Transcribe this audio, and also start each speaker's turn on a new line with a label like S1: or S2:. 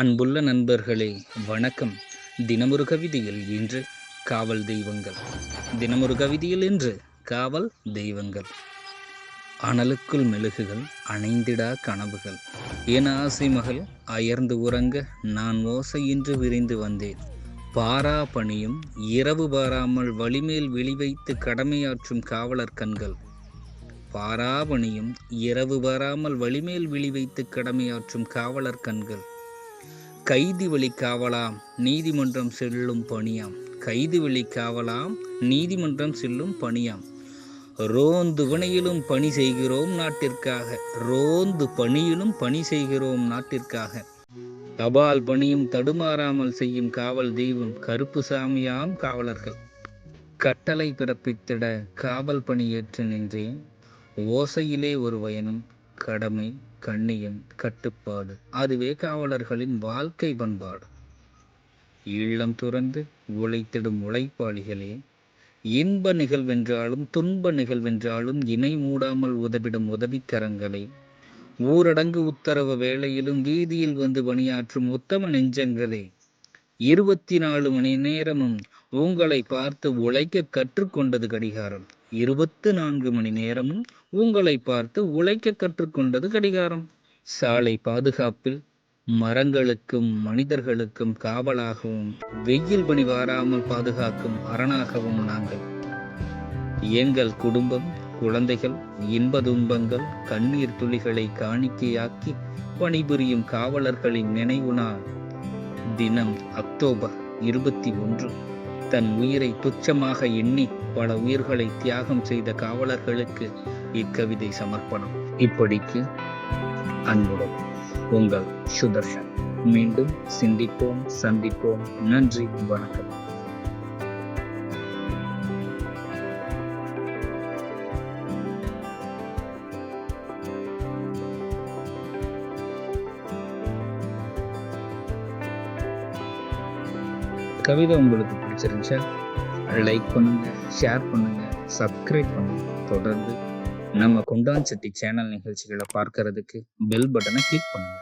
S1: அன்புள்ள நண்பர்களே வணக்கம். தினமொரு கவிதையில் இன்று காவல் தெய்வங்கள். தினமொரு கவிதையில் இன்று காவல் தெய்வங்கள். அனலுக்குள் மெழுகுகள் அணைந்திடா கனவுகள். என் ஆசை மகள் அயர்ந்து உறங்க நான் ஓசையின்றி விரிந்து வந்தேன். பாரா பணியும் இரவு பாராமல் வழிமேல் வெளிவைத்து கடமையாற்றும் காவலர் கண்கள். பாராபணியும் இரவு வராமல் வழிமேல் விழி வைத்து கடமையாற்றும் காவலர் கண்கள். கைதி வழி காவலாம் நீதிமன்றம் செல்லும் பணியாம். கைதி வழி காவலாம் நீதிமன்றம் செல்லும் பணியாம். ரோந்து வினையிலும் பணி செய்கிறோம் நாட்டிற்காக. ரோந்து பணியிலும் பணி செய்கிறோம் நாட்டிற்காக. தபால் பணியும் தடுமாறாமல் செய்யும் காவல் தெய்வம் கருப்பு சாமியாம் காவலர்கள். கட்டளை பிறப்பித்திட காவல் பணி ஏற்று நின்றேன். ஓசையிலே ஒரு பயனும் கடமை கண்ணியம் கட்டுப்பாடு. அதுவே காவலர்களின் வாழ்க்கை பண்பாடு. ஈழம் துறந்து உழைத்திடும் உழைப்பாளிகளே இன்ப நிகழ்வென்றாலும் துன்ப நிகழ்வென்றாலும் இணை மூடாமல் உதவிடும் உதவிக்கரங்களே ஊரடங்கு உத்தரவு வேளையிலும் வீதியில் வந்து பணியாற்றும் உத்தம நெஞ்சங்களே இருபத்தி நாலு மணி நேரமும் உங்களை பார்த்து உழைக்க கற்றுக்கொண்டது கடிகாரம். இருபத்து நான்கு மணி நேரமும் உங்களை பார்த்து உழைக்க கற்றுக்கொண்டது கடிகாரம். சாலை பாதுகாப்பில் மரங்களுக்கும் மனிதர்களுக்கும் காவலாகவும் வெயில் பணி வாராமல் பாதுகாக்கும் அரணாகவும் நாங்கள். எங்கள் குடும்பம் குழந்தைகள் இன்ப துன்பங்கள் கண்ணீர் துளிகளை காணிக்கையாக்கி பணிபுரியும் காவலர்களின் நினைவு நாள். தினம் அக்டோபர் இருபத்தி ஒன்று. தன் உயிரை துச்சமாக எண்ணி பல உயிர்களை தியாகம் செய்த காவலர்களுக்கு இக்கவிதை சமர்ப்பணம். இப்படிக்கு அன்புடன் உங்கள் சுதர்ஷன். மீண்டும் சிந்திப்போம் சந்திப்போம். நன்றி வணக்கம். கவிதை உங்களுக்கு பிடிச்சிருந்துச்சா? லைக் பண்ணுங்க ஷேர் பண்ணுங்க சப்ஸ்கிரைப் பண்ணுங்க. தொடர்ந்து நம்ம குண்டான் சட்டி சேனல் நிகழ்ச்சிகளை பார்க்கறதுக்கு பெல் பட்டனை கிளிக் பண்ணுங்க.